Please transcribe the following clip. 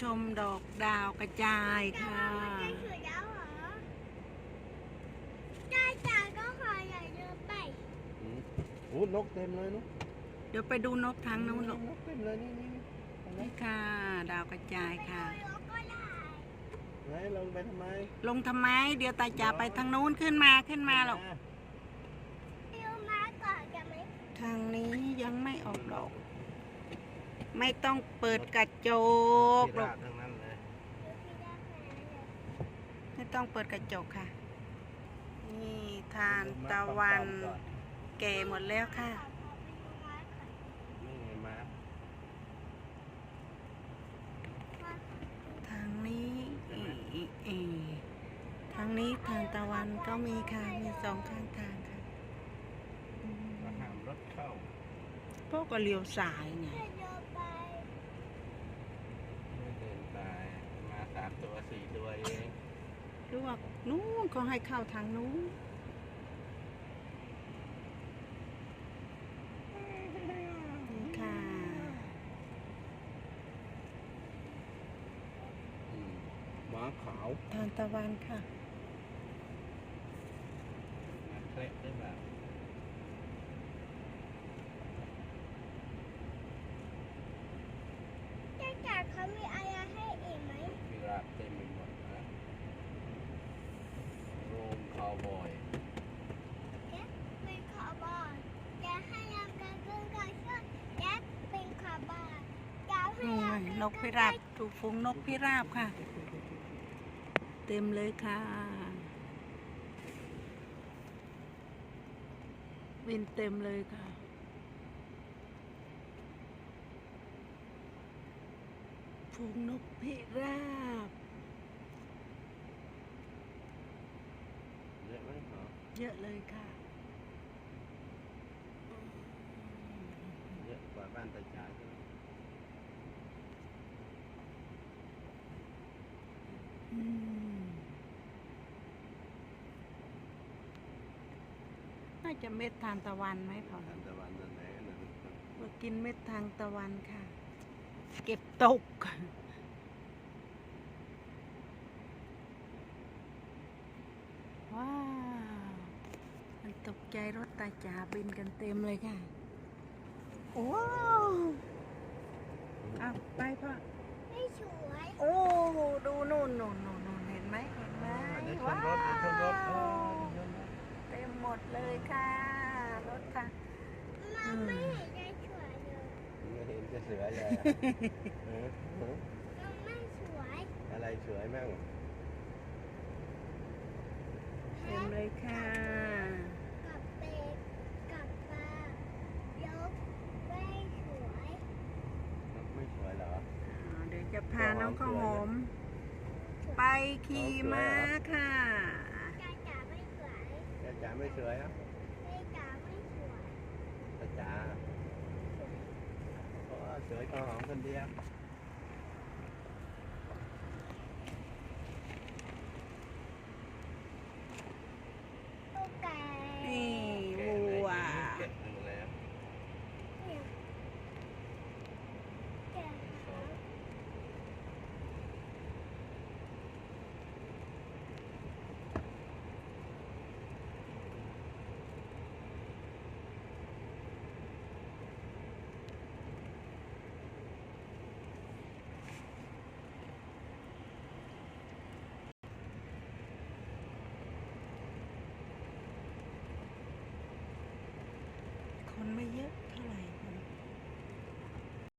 ชมดอกดาวกระจายค่ะได้สวยแล้วเหรอได้จ้าก็ขออย่าเดินไปอืมโอ้นกเต็มเลยนุ๊กเดี๋ยวไปดูนกทางนู้นลูกนกเต็มเลยนี่นี่นี่เห็นไหมนี่ค่ะ ดาวกระจายค่ะไปดูก็ได้ไหนลงไปทำไม ลงทำไม เดี๋ยวตาจ๋าไปทางนู้นขึ้นมาขึ้นมาหรอกไปดูมาก่อนจะไหมทางนี้ยังไม่ออกดอก ไม่ต้องเปิดกระจกพิหรอรากบทั้งนั้นเลยดูพี่ได้ไหมไม่ต้องเปิดกระจกค่ะ นี่ทานตะวันแก่หมดแล้วค่ะขอไปดูมาก่อนนี่ไงมาว่าทางนี้อีอีอีทางนี้ทางตะวันก็มีค่ะ มีสองข้างทางค่ะอืมก็ห้ามรถเข้าพวกก็เลี้ยวซ้ายไง จะเดินไป ไม่เดินไปมาสามตัวสี่ตัวเองหรือว่านู้นเขาให้เข้าทางนู้นนี่ค่ะ อืมหมาขาวทานตะวันค่ะมาเคล็ดได้แบบได้จ้าเขามีอะไรให้อีกไหม พิราบเต็มไปหมดนะโรงคาวบอยแกเป็นขอบอลแกให้ยำกันขึ้นกันช่วยแกเป็นขอบอลแกให้นี่ไงยำกันนกพิราบถูกฝูงนกพิราบค่ะ เต็มเลยค่ะบินเต็มเลยค่ะฝูงนกพิราบ เยอะไหม เหรอเยอะเลยค่ะ เยอะกว่าบ้านตาจ๋าใช่ไหมอืมน่าจะเม็ดทานตะวันไหมพอทานตะวันนั่นแหละนั่นมากินเม็ดทางตะวันค่ะ เก็บตก ว้าว มัน ตกใจรถตาจ๋าบินกันเต็มเลยค่ะ โอ้เอาไปพ่อไม่สวย โอ้ ดูนู่นนู่นนู่นนู่นเห็นไหมเห็นไหมเดี๋ยวชนรถเดี๋ยวชนรถเออเดี๋ยวชนรถเต็มหมดเลยค่ะ รถค่ะมันไม่เห็นได้สวยเลยไม่เห็นจะเสือใหญ่อะเออเออมันไม่สวย อะไรสวยมั่งเต็มเลยค่ะ กับเป็ดกับปลายกไม่สวย ไม่สวยเหรอ อ่าเดี๋ยวจะ พาน้องข้าวหอม ไปขี่ม้าค่ะจ้าจ๋าไม่สวยตาจ๋าไม่สวยอะแม่จ๋าไม่สวยตาจ๋าเพราะว่าสวยข้าวหอมคนเดียว ตุ๊กแก นี่วัว เก็บหมดแล้ว เนี่ยแกหา คน ไม่เยอะเท่าไหร่